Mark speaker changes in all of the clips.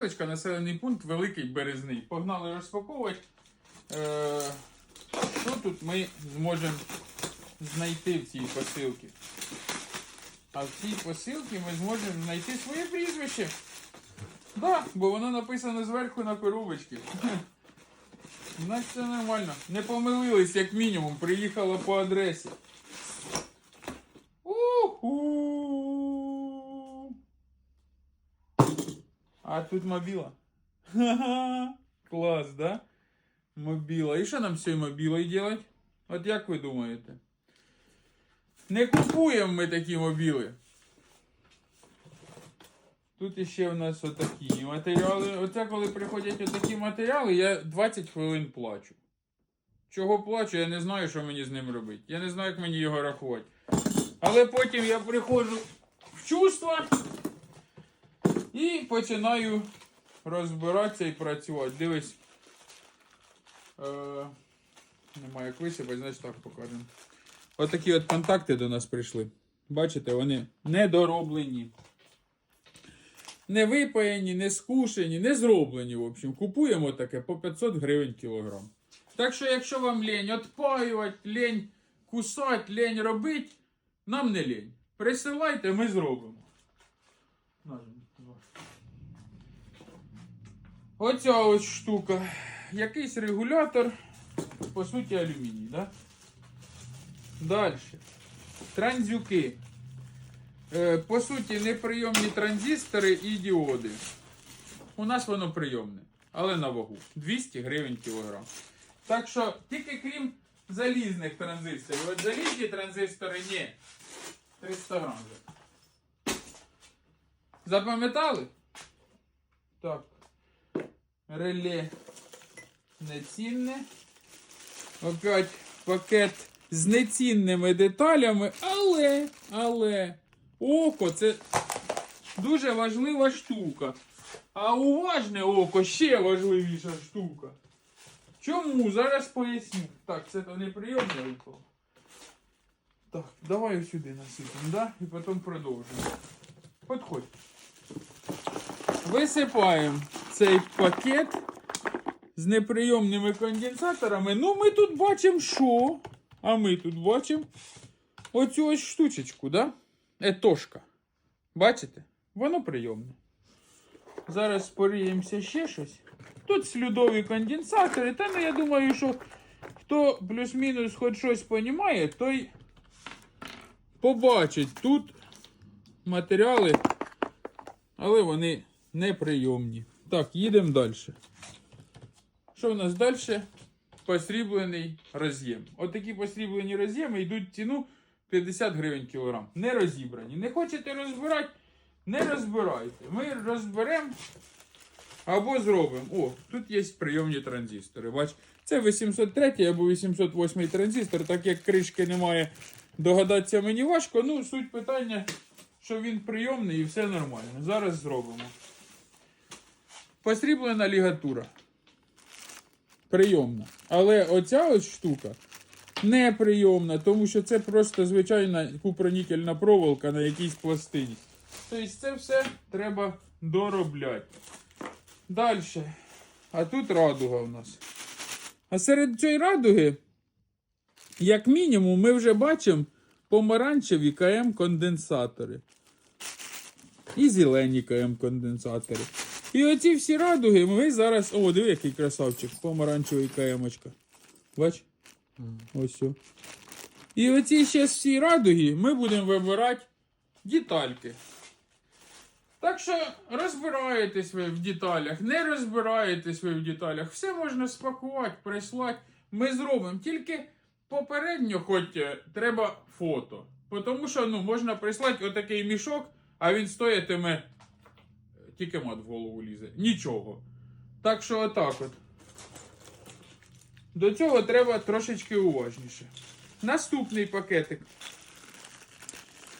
Speaker 1: Населений пункт Великий Березний. Погнали розпаковувати. Е, що тут ми зможемо знайти в цій посилці? А в цій посилці ми зможемо знайти своє прізвище. Да, бо воно написано зверху на коробочці. Значить це нормально. Не помилились, як мінімум, приїхала по адресі. А тут мобіла. Ха-ха! Клас, да? Мобіла. І що нам з цією мобілою делать? От як ви думаєте? Не купуємо ми такі мобіли. Тут іще в нас отакі матеріали. Оце коли приходять отакі матеріали, я 20 хвилин плачу. Чого плачу, я не знаю, що мені з ним робити. Я не знаю, як мені його рахувати. Але потім я приходжу в чувства і починаю розбиратися і працювати. Дивись. Е, немає як висипати, значить так покажемо. Отакі от контакти до нас прийшли. Бачите, вони недороблені. Не випаяні, не скушені, не зроблені, в общем. Купуємо таке по 500 гривень кілограм. Так що, якщо вам лень отпаювати, лень кусати, лень робити, нам не лень. Присилайте, ми зробимо. Оця ось штука. Якийсь регулятор, по суті, алюміній, да? Далі. Транзюки. Е, по суті, неприйомні транзистори і діоди. У нас воно прийомне, але на вагу. 200 гривень кілограм. Так що, тільки крім залізних транзисторів. От залізні транзистори ні. 300 грам. вже. Запам'ятали? Так. Реле нецінне. Опять пакет з нецінними деталями, але, але, око це дуже важлива штука. А уважне око ще важливіша штука. Чому? Зараз поясню. Так, це то неприйомне око. Так, давай сюди насипемо, да? І потім продовжимо. Подходь. Висипаємо цей пакет з неприйомними конденсаторами. Ну, ми тут бачимо що? А ми тут бачимо оцю ось штучечку, да? Етошка. Бачите? Воно прийомне. Зараз поріємося ще щось. Тут слюдові конденсатори. Та ну я думаю, що хто плюс-мінус хоч щось понімає, той побачить тут матеріали, але вони неприйомні. Так, їдемо далі. Що в нас далі? Посріблений роз'єм. Отакі посріблені роз'єми йдуть ціну 50 гривень кілограм. Не розібрані. Не хочете розбирати? Не розбирайте. Ми розберемо або зробимо. О, тут є прийомні транзистори. Бач, це 803 або 808 транзистор, так як кришки немає, догадатися мені важко. Ну, суть питання, що він прийомний і все нормально. Зараз зробимо. Посріблена лігатура. Прийомна. Але оця ось штука неприйомна, тому що це просто звичайна купронікельна проволока на якійсь пластині. Тобто це все треба доробляти. Далі. А тут радуга у нас. А серед цієї радуги, як мінімум, ми вже бачимо помаранчеві КМ-конденсатори. І зелені КМ-конденсатори. І оці всі радуги ми зараз. О, диви, який красавчик, помаранчевий КМ-очка. Бач? Ось. о. І оці ще всі радуги ми будемо вибирати детальки. Так що розбираєтесь ви в деталях, не розбираєтесь ви в деталях, все можна спакувати, прислати. Ми зробимо. Тільки попередньо хоч е, треба фото. Тому що ну, можна прислати отакий мішок, а він стоятиме. Тільки мат в голову лізе. Нічого. Так що отак от. До цього треба трошечки уважніше. Наступний пакетик.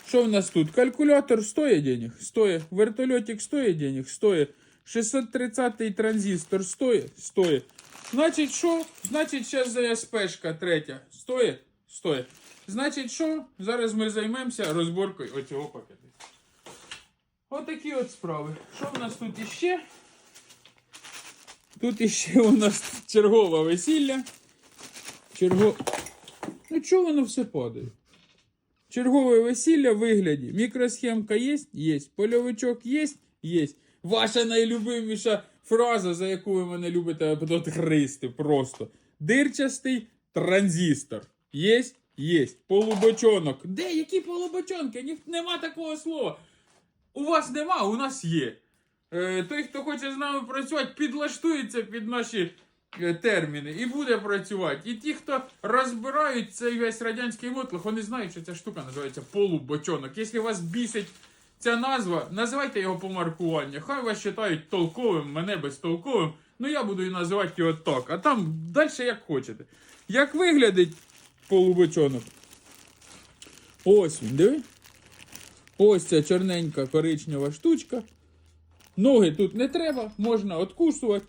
Speaker 1: Що в нас тут? Калькулятор стоїть денег? Стоїть. Вертольотик стоїть денег? Стоїть. 630 транзистор стоїть? Стоїть. Значить, що? Значить, зараз ЗСПшка третя. Стоїть? Стоїть. Значить, що? Зараз ми займемося розборкою оцього пакету. Отакі от справи. Що в нас тут іще? Тут іще у нас чергове весілля. Черго... Ну чого воно все падає? Чергове весілля в вигляді. Мікросхемка є? Є. Польовичок є? Є. Ваша найлюбиміша фраза, за яку ви мене любите христи просто. Дирчастий транзистор. Є? Є. Полубочонок. Де? Які полубочонки? Нема такого слова. У вас нема, у нас є. Е, той, хто хоче з нами працювати, підлаштується під наші е, терміни і буде працювати. І ті, хто розбирають цей весь радянський мотлох, вони знають, що ця штука називається полубочонок. Якщо вас бісить ця назва, називайте його по маркуванню. Хай вас вважають толковим, мене безтолковим. Ну я буду і називати його так. А там далі як хочете. Як виглядить полубочонок? Ось він, диви. Ось ця чорненька коричнева штучка. Ноги тут не треба, можна откусувати.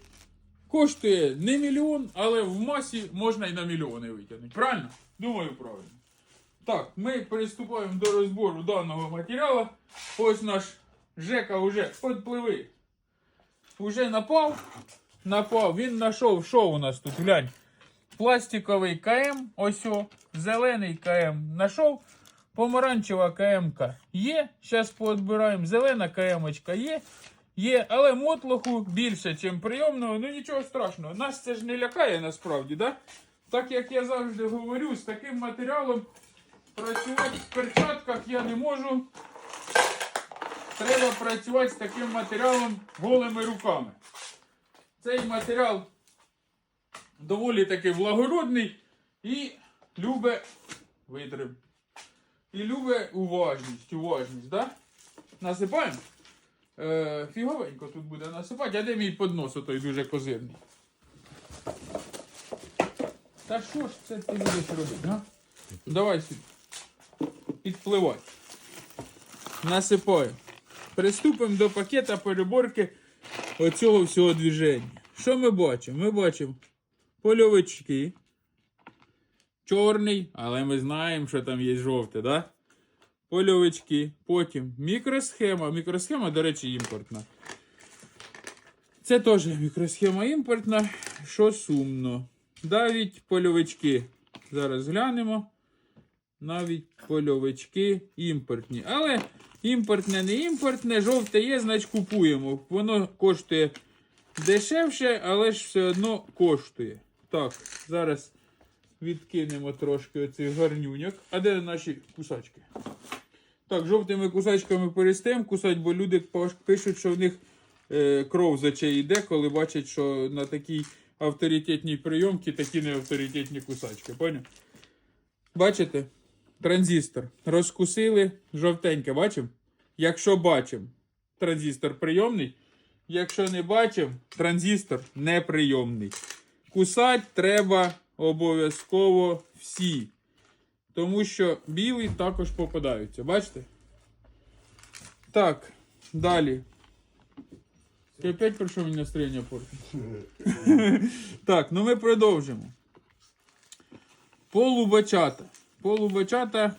Speaker 1: Коштує не мільйон, але в масі можна і на мільйони витягнути. Правильно? Думаю, правильно. Так, ми приступаємо до розбору даного матеріалу. Ось наш Жека вже підпливи. Уже напав. Напав. Він знайшов, що у нас тут, глянь. Пластиковий КМ, ось о, зелений КМ знайшов. Помаранчева КМ є. Зараз поотбираємо. Зелена КМ є. Є, але мотлоху більше, ніж прийомного. Ну нічого страшного. Нас це ж не лякає насправді, да? Так як я завжди говорю, з таким матеріалом працювати в перчатках я не можу. Треба працювати з таким матеріалом голими руками. Цей матеріал доволі таки благородний і любе витрим. І любе уважність, уважність, да? Насипаємо. Е, фіговенько тут буде насипати, а де мій поднос отой дуже козирний? Та що ж це ти будеш робити, га? Давай сюди. Підпливай. Насипаю. Приступимо до пакета переборки оцього всього движення. Що ми бачимо? Ми бачимо польовички. Чорний, але ми знаємо, що там є жовте, да? Польовички. Потім мікросхема. Мікросхема, до речі, імпортна. Це теж мікросхема імпортна, що сумно. Навіть польовички. Зараз глянемо. Навіть польовички імпортні. Але імпортне, не імпортне, жовте є, значить купуємо. Воно коштує дешевше, але ж все одно коштує. Так, зараз відкинемо трошки оцих гарнюняк. А де наші кусачки? Так, жовтими кусачками перестаємо кусати, бо люди пишуть, що в них е, кров з очей йде, коли бачать, що на такій авторитетній прийомці такі не авторитетні кусачки. Поняв? Бачите? Транзистор. Розкусили жовтеньке, бачимо? Якщо бачимо, транзистор прийомний. Якщо не бачимо, транзистор неприйомний. Кусати треба обов'язково всі. Тому що білий також попадаються. Бачите? Так, далі. Ти опять прийшов мені настроєння портити? так, ну ми продовжимо. Полубачата. Полубачата.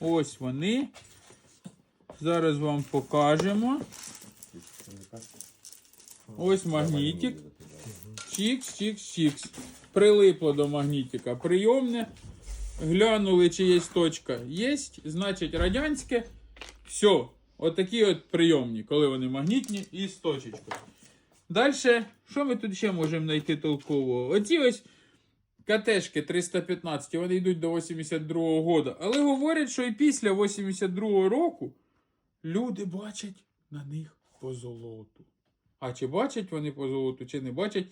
Speaker 1: Ось вони. Зараз вам покажемо. Ось магнітик. Чікс, чікс, чікс. Прилипло до магнітика. Прийомне. Глянули, чи є точка. Є, значить радянське. Все. Отакі от прийомні, коли вони магнітні і з точечкою. Далі, що ми тут ще можемо знайти толкового? Оці ось КТшки 315, вони йдуть до 82-го года. Але говорять, що і після 82-го року люди бачать на них по золоту. А чи бачать вони по золоту, чи не бачать,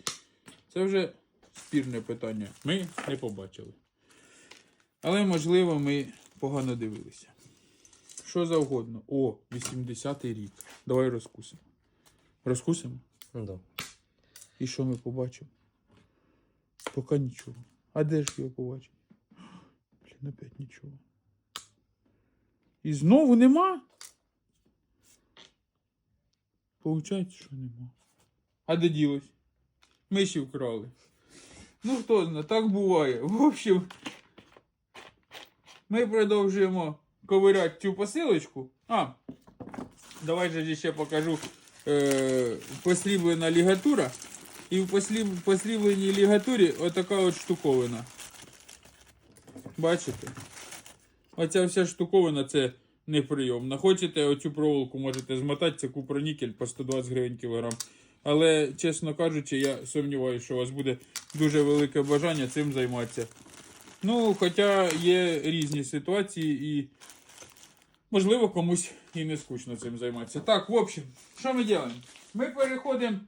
Speaker 1: це вже спірне питання. Ми не побачили. Але, можливо, ми погано дивилися. Що завгодно. О, 80-й рік. Давай розкусимо. Розкусимо?
Speaker 2: Ну да.
Speaker 1: І що ми побачимо? Поки нічого. А де ж його побачимо? Блін, опять нічого. І знову нема? Получається, що нема. А де ділось? Миші вкрали. Ну, хто знає, так буває. В общем, ми продовжуємо ковиряти цю посилочку. А, давай же ще покажу е, посріблена лігатура. І в послів, послівленій лігатурі отака от штуковина. Бачите? Оця вся штуковина це неприйомна. Хочете оцю проволоку можете змотати, це купронікель по 120 гривень кілограм. Але, чесно кажучи, я сумніваюся, що у вас буде дуже велике бажання цим займатися. Ну, хоча є різні ситуації і можливо комусь і не скучно цим займатися. Так, в общем, що ми робимо? Ми переходимо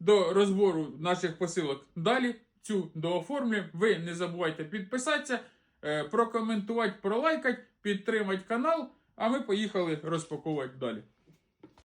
Speaker 1: до розбору наших посилок далі. Цю дооформлюємо. Ви не забувайте підписатися, е, прокоментувати, пролайкати, підтримати канал. А ми поїхали розпаковувати далі.